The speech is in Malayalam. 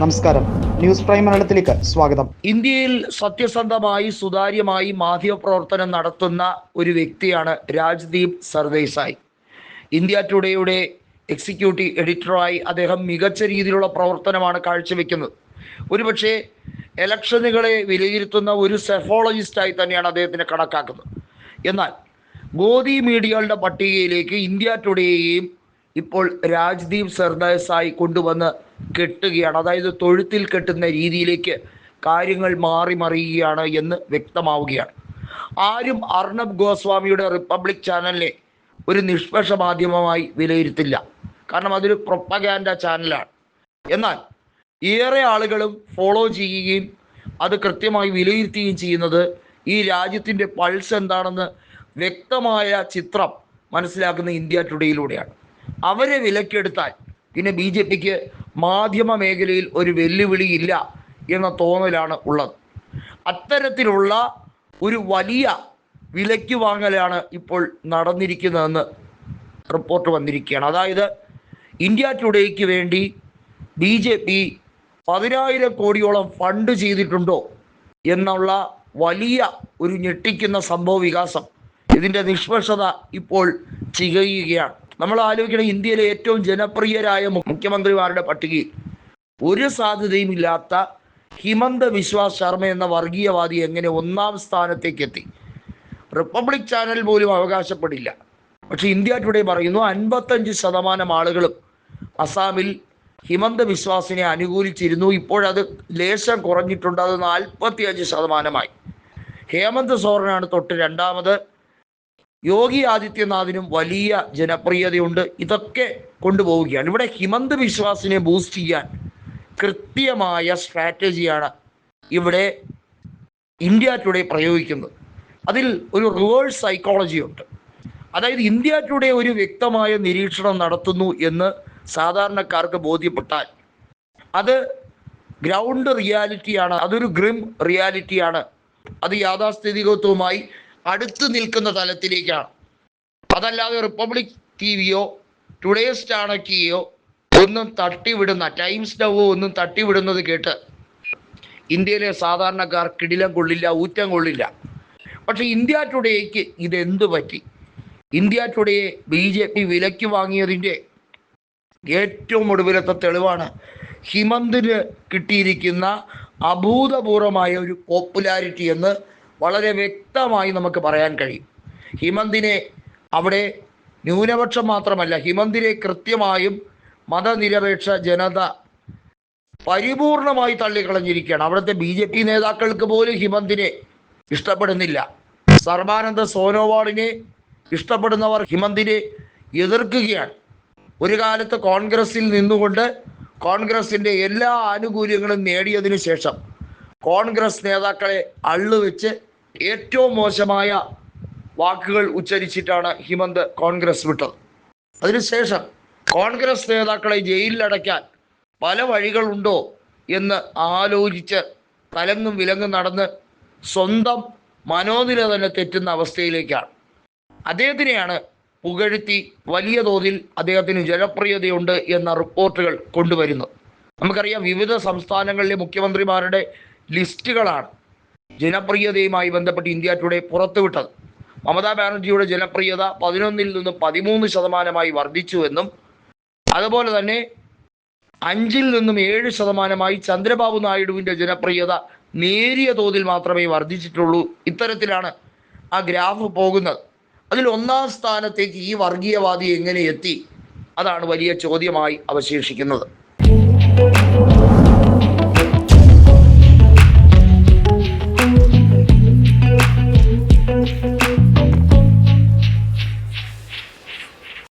നമസ്കാരം. ന്യൂസ് പ്രൈം മലയാളത്തിലേക്ക് സ്വാഗതം. ഇന്ത്യയിൽ സത്യസന്ധമായി സുതാര്യമായി മാധ്യമപ്രവർത്തനം നടത്തുന്ന ഒരു വ്യക്തിയാണ് രാജ്ദീപ് സർദേശായി ഇന്ത്യ ടുഡേയുടെ എക്സിക്യൂട്ടീവ് എഡിറ്ററായി അദ്ദേഹം മികച്ച രീതിയിലുള്ള പ്രവർത്തനമാണ് കാഴ്ചവെക്കുന്നത്. ഒരുപക്ഷെ ഇലക്ഷനുകളെ വിലയിരുത്തുന്ന ഒരു സെഫോളജിസ്റ്റായി തന്നെയാണ് അദ്ദേഹത്തിനെ കണക്കാക്കുന്നത്. എന്നാൽ ഗോദി മീഡിയകളുടെ പട്ടികയിലേക്ക് ഇന്ത്യ ടുഡേയെയും ഇപ്പോൾ രാജ്ദീപ് സർദേസായി കൊണ്ടുവന്ന് കെട്ടുകയാണ്. അതായത് തൊഴുത്തിൽ കെട്ടുന്ന രീതിയിലേക്ക് കാര്യങ്ങൾ മാറി മറിയുകയാണ് എന്ന് വ്യക്തമാവുകയാണ്. ആരും അർണബ് ഗോസ്വാമിയുടെ റിപ്പബ്ലിക് ചാനലിനെ ഒരു നിഷ്പക്ഷ മാധ്യമമായി വിലയിരുത്തില്ല. കാരണം അതൊരു പ്രൊപ്പഗാൻഡ ചാനലാണ്. എന്നാൽ ഏറെ ആളുകളും ഫോളോ ചെയ്യുകയും അത് കൃത്യമായി വിലയിരുത്തുകയും ചെയ്യുന്നത് ഈ രാജ്യത്തിന്റെ പൾസ് എന്താണെന്ന് വ്യക്തമായ ചിത്രം മനസ്സിലാക്കുന്ന ഇന്ത്യ ടുഡേയിലൂടെയാണ്. അവരെ വിലക്കെടുത്താൽ പിന്നെ ബി ജെ പിക്ക് മാധ്യമ മേഖലയിൽ ഒരു വെല്ലുവിളി ഇല്ല എന്ന തോന്നലാണ് ഉള്ളത്. അത്തരത്തിലുള്ള ഒരു വലിയ വിലയ്ക്ക് വാങ്ങലാണ് ഇപ്പോൾ നടന്നിരിക്കുന്നതെന്ന് റിപ്പോർട്ട് വന്നിരിക്കുകയാണ്. അതായത് ഇന്ത്യ ടുഡേക്ക് വേണ്ടി ബി ജെ പി പതിനായിരം കോടിയോളം ഫണ്ട് ചെയ്തിട്ടുണ്ടോ എന്നുള്ള വലിയ ഒരു ഞെട്ടിക്കുന്ന സംഭവ വികാസം ഇതിന്റെ നിഷ്പക്ഷത ഇപ്പോൾ ചികയുകയാണ്. നമ്മൾ ആലോചിക്കണം ഇന്ത്യയിലെ ഏറ്റവും ജനപ്രിയരായ മുഖ്യമന്ത്രിമാരുടെ പട്ടികയിൽ ഒരു സാധ്യതയും ഇല്ലാത്ത ഹിമന്ത വിശ്വാസ് ശർമ്മ എന്ന വർഗീയവാദി എങ്ങനെ ഒന്നാം സ്ഥാനത്തേക്ക് എത്തി റിപ്പബ്ലിക് ചാനൽ പോലും അവകാശപ്പെടില്ല. പക്ഷെ ഇന്ത്യ ടുഡേ പറയുന്നു അൻപത്തഞ്ച് ശതമാനം ആളുകളും അസാമിൽ ഹിമന്ത വിശ്വാസിനെ അനുകൂലിച്ചിരുന്നു. ഇപ്പോഴത് ലേശം കുറഞ്ഞിട്ടുണ്ട് അത് നാൽപ്പത്തി അഞ്ച് ശതമാനമായി. ഹേമന്ത് സോറനാണ് തൊട്ട് രണ്ടാമത്. യോഗി ആദിത്യനാഥിനും വലിയ ജനപ്രിയതയുണ്ട്. ഇതൊക്കെ കൊണ്ടുപോവുകയാണ്. ഇവിടെ ഹിമന്ത് വിശ്വാസിനെ ബൂസ്റ്റ് ചെയ്യാൻ കൃത്യമായ സ്ട്രാറ്റജിയാണ് ഇവിടെ ഇന്ത്യ ടുഡേ പ്രയോഗിക്കുന്നത്. അതിൽ ഒരു റിവേഴ്സ് സൈക്കോളജി ഉണ്ട്. അതായത് ഇന്ത്യ ടുഡേ ഒരു വ്യക്തമായ നിരീക്ഷണം നടത്തുന്നു എന്ന് സാധാരണക്കാർക്ക് ബോധ്യപ്പെട്ടാൽ അത് ഗ്രൗണ്ട് റിയാലിറ്റിയാണ് അതൊരു ഗ്രിം റിയാലിറ്റിയാണ് അത് യാഥാസ്ഥിതികത്വവുമായി അടുത്ത് നിൽക്കുന്ന തലത്തിലേക്കാണ്. അതല്ലാതെ റിപ്പബ്ലിക് ടി വിയോ ടുഡേ സ്റ്റാണക്കിയോ ഒന്നും തട്ടിവിടുന്ന ടൈംസ് നവോ ഒന്നും തട്ടിവിടുന്നത് കേട്ട് ഇന്ത്യയിലെ സാധാരണക്കാർ കിടിലം കൊള്ളില്ല ഊറ്റം കൊള്ളില്ല. പക്ഷെ ഇന്ത്യ ടുഡേക്ക് ഇതെന്ത് പറ്റി? ഇന്ത്യ ടുഡേയെ ബി ജെ പി വിലയ്ക്ക് വാങ്ങിയതിന്റെ ഏറ്റവും ഒടുവിലത്തെ തെളിവാണ്. ഹിമന്തിന് കിട്ടിയിരിക്കുന്ന അഭൂതപൂർവമായ ഒരു പോപ്പുലാരിറ്റി എന്ന് വളരെ വ്യക്തമായി നമുക്ക് പറയാൻ കഴിയും. ഹിമന്തിനെ അവിടെ ന്യൂനപക്ഷം മാത്രമല്ല ഹിമന്തിനെ കൃത്യമായും മതനിരപേക്ഷ ജനത പരിപൂർണമായി തള്ളിക്കളഞ്ഞിരിക്കുകയാണ്. അവിടുത്തെ ബി ജെ പി നേതാക്കൾക്ക് പോലും ഹിമന്തിനെ ഇഷ്ടപ്പെടുന്നില്ല. സർബാനന്ദ സോനോവാളിനെ ഇഷ്ടപ്പെടുന്നവർ ഹിമന്തിനെ എതിർക്കുകയാണ്. ഒരു കാലത്ത് കോൺഗ്രസിൽ നിന്നുകൊണ്ട് കോൺഗ്രസിന്റെ എല്ലാ ആനുകൂല്യങ്ങളും നേടിയതിനു ശേഷം കോൺഗ്രസ് നേതാക്കളെ അള്ളുവെച്ച് ഏറ്റവും മോശമായ വാക്കുകൾ ഉച്ചരിച്ചിട്ടാണ് ഹിമന്ത് കോൺഗ്രസ് വിട്ടത്. അതിനുശേഷം കോൺഗ്രസ് നേതാക്കളെ ജയിലിലടയ്ക്കാൻ പല വഴികളുണ്ടോ എന്ന് ആലോചിച്ച് തലങ്ങും വിലങ്ങും നടന്ന് സ്വന്തം മനോനില തന്നെ തെറ്റുന്ന അവസ്ഥയിലേക്കാണ്. അദ്ദേഹത്തിനെയാണ് പുകഴ്ത്തി വലിയ തോതിൽ അദ്ദേഹത്തിന് ജനപ്രിയതയുണ്ട് എന്ന റിപ്പോർട്ടുകൾ കൊണ്ടുവരുന്നത്. നമുക്കറിയാം വിവിധ സംസ്ഥാനങ്ങളിലെ മുഖ്യമന്ത്രിമാരുടെ ലിസ്റ്റുകളാണ് ജനപ്രിയതയുമായി ബന്ധപ്പെട്ട് ഇന്ത്യ ടുഡേ പുറത്തുവിട്ടത്. മമതാ ബാനർജിയുടെ ജനപ്രിയത പതിനൊന്നിൽ നിന്ന് പതിമൂന്ന് ശതമാനമായി വർദ്ധിച്ചുവെന്നും അതുപോലെ തന്നെ അഞ്ചിൽ നിന്നും ഏഴ് ശതമാനമായി ചന്ദ്രബാബു നായിഡുവിന്റെ ജനപ്രിയത നേരിയ തോതിൽ മാത്രമേ വർദ്ധിച്ചിട്ടുള്ളൂ ഇത്തരത്തിലാണ് ആ ഗ്രാഫ് പോകുന്നത്. അതിൽ ഒന്നാം സ്ഥാനത്തേക്ക് ഈ വർഗീയവാദി എങ്ങനെ എത്തി? അതാണ് വലിയ ചോദ്യമായി അവശേഷിക്കുന്നത്.